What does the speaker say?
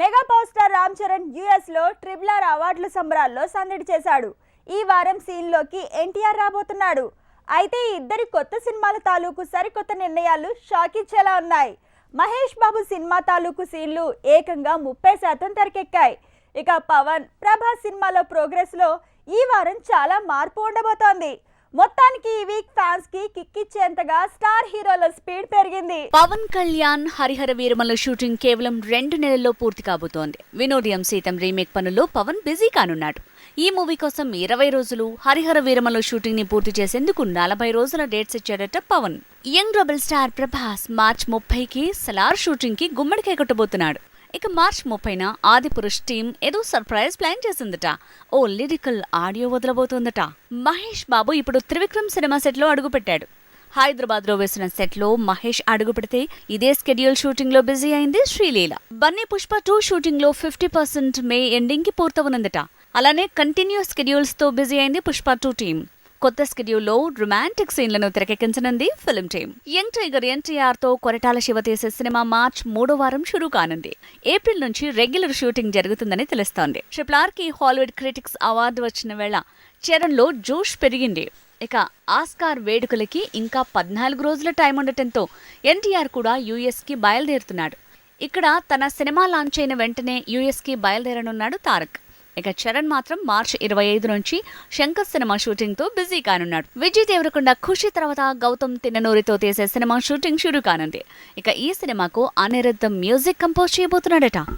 Mega power star Ram Charan యుఎస్లో triple are అవార్డుల సంబరాల్లో సందడి చేశాడు. ఈ వారం సీన్లోకి ఎన్టీఆర్ రాబోతున్నాడు. అయితే ఈ ఇద్దరి కొత్త సినిమాల తాలూకు సరికొత్త నిర్ణయాలు షాక్ ఇచ్చేలా ఉన్నాయి. మహేష్ బాబు సినిమా తాలూకు సీన్లు ఏకంగా ముప్పై శాతం తెరకెక్కాయి. ఇక పవన్ ప్రభాస్ సినిమాలో ప్రోగ్రెస్లో ఈ వారం చాలా మార్పు ఉండబోతోంది. మొత్తానికి ఈ వీక్ ఫ్యాన్స్కి కిక్కిచ్చేంతగా స్టార్ హీరోల స్పీడ్ పెరిగింది. పవన్ కళ్యాణ్ హరిహర వీరమల షూటింగ్ కేవలం రెండు నెలల్లో పూర్తి కాబోతోంది. వినోదియం సీతం రీమేక్ పనుల్లో పవన్ బిజీ కానున్నాడు. ఈ మూవీ కోసం ఇరవై రోజులు హరిహర వీరమల షూటింగ్ని పూర్తి చేసేందుకు నలభై రోజుల dates ఇచ్చాడట Pawan. Young rebel star Prabhas March ముప్పైకి సలార్ షూటింగ్కి గుమ్మడికాయ కొట్టబోతున్నాడు. ఇక మార్చ్ ముప్పైన ఆదిపురుష్ టీం ఏదో సర్ప్రైజ్ ప్లాన్ చేసిందట. ఓ లిరికల్ ఆడియో వదలబోతోందట. మహేష్ బాబు ఇప్పుడు త్రివిక్రమ్ సినిమా సెట్లో అడుగుపెట్టాడు. హైదరాబాద్లో వేసిన సెట్లో మహేష్ అడుగు పెడితే ఇదే స్కెడ్యూల్ షూటింగ్లో బిజీ అయింది శ్రీలీల. బన్నీ పుష్ప టూ షూటింగ్లో ఫిఫ్టీ పర్సెంట్ మే ఎండింగ్కి పూర్తవునందట. అలానే కంటిన్యూస్ స్కెడ్యూల్స్తో బిజీ అయింది పుష్ప టూ టీం. కొత్త స్కెడ్యూల్లో రొమాంటిక్ సీన్లను తెరకెక్కించనుంది ఫిల్మ్ టీమ్. యంగ్ టైగర్ ఎన్టీఆర్తో కొరటాల శివ తీసే సినిమా మార్చ్ మూడో వారం షురూ కానుంది. ఏప్రిల్ నుంచి రెగ్యులర్ షూటింగ్ జరుగుతుందని తెలుస్తోంది. ట్రిపుల్ ఆర్కి హాలీవుడ్ క్రిటిక్స్ అవార్డు వచ్చిన వేళ చరణ్లో జోష్ పెరిగింది. ఇక ఆస్కార్ వేడుకలకి ఇంకా పద్నాలుగు రోజుల టైం ఉండటంతో ఎన్టీఆర్ కూడా యుఎస్కి బయలుదేరుతున్నాడు. ఇక్కడ తన సినిమా లాంచ్ అయిన వెంటనే యుఎస్కి బయలుదేరనున్నాడు తారక్. ఇక చరణ్ మాత్రం మార్చ్ ఇరవై ఐదు నుంచి శంకర్ సినిమా షూటింగ్తో బిజీ కానున్నాడు. విజయ్ దేవరకొండ ఖుషి తర్వాత గౌతమ్ తిన్ననూరితో తీసే సినిమా షూటింగ్ షురూ కానుంది. ఇక ఈ సినిమాకు అనిరుద్ధం మ్యూజిక్ కంపోజ్ చేయబోతున్నాడట.